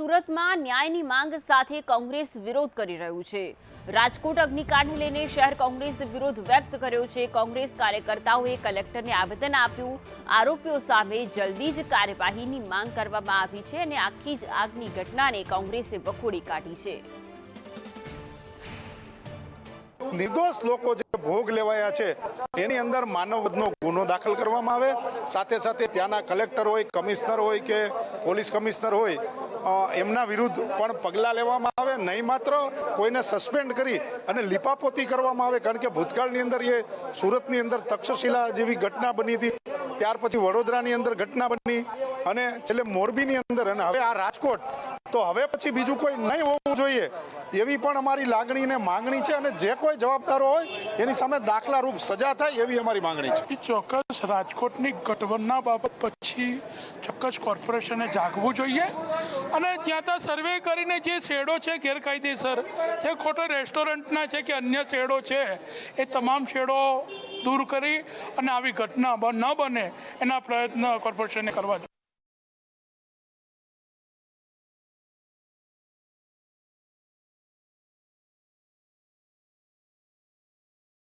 સુરતમાં ન્યાયની માંગ સાથે કોંગ્રેસ વિરોધ કરી રહ્યું છે. રાજકોટ અગ્નિકાંડને લઈને શહેર કોંગ્રેસ વિરોધ વ્યક્ત કર્યો છે. કોંગ્રેસ કાર્યકર્તાઓએ કલેક્ટરને આવેદન આપ્યું. આરોપીઓ સામે જલ્દી જ કાર્યવાહીની માંગ કરવામાં આવી છે અને આખી જ આગની ઘટનાને કોંગ્રેસે વખોડી કાઢી છે. નિર્દોષ લોકો જે ભોગ લેવાયા છે, એની અંદર માનવવધનો ગુનો દાખલ કરવામાં આવે. સાથે સાથે ત્યાંના કલેક્ટર હોય, કમિશનર હોય કે પોલીસ કમિશનર હોય એમના વિરુદ્ધ પણ પગલાં લેવામાં આવે. નહીં માત્ર કોઈને સસ્પેન્ડ કરી અને લીપાપોતી કરવામાં આવે, કારણ કે ભૂતકાળની અંદર એ સુરતની અંદર તક્ષશિલા જેવી ઘટના બની હતી. ત્યાર પછી વડોદરાની અંદર ઘટના બની અને છેલ્લે મોરબીની અંદર અને હવે આ રાજકોટ. તો હવે પછી બીજું કોઈ નહીં હોવું જોઈએ. એવી પણ અમારી લાગણી ને માંગણી છે અને જે કોઈ જવાબદારો હોય એની સામે દાખલા રૂપ સજા થાય એવી અમારી માંગણી છે. ચોક્કસ રાજકોટની ગઠબંધના બાબત પછી ચોક્કસ કોર્પોરેશને જાગવું જોઈએ અને જ્યાં ત્યાં સર્વે કરીને જે શેડો છે ગેરકાયદેસર, જે ખોટો રેસ્ટોરન્ટના છે કે અન્ય શેડો છે, એ તમામ શેડો દૂર કરી અને આવી ઘટના ન બને એના પ્રયત્ન કોર્પોરેશને કરવા જોઈએ.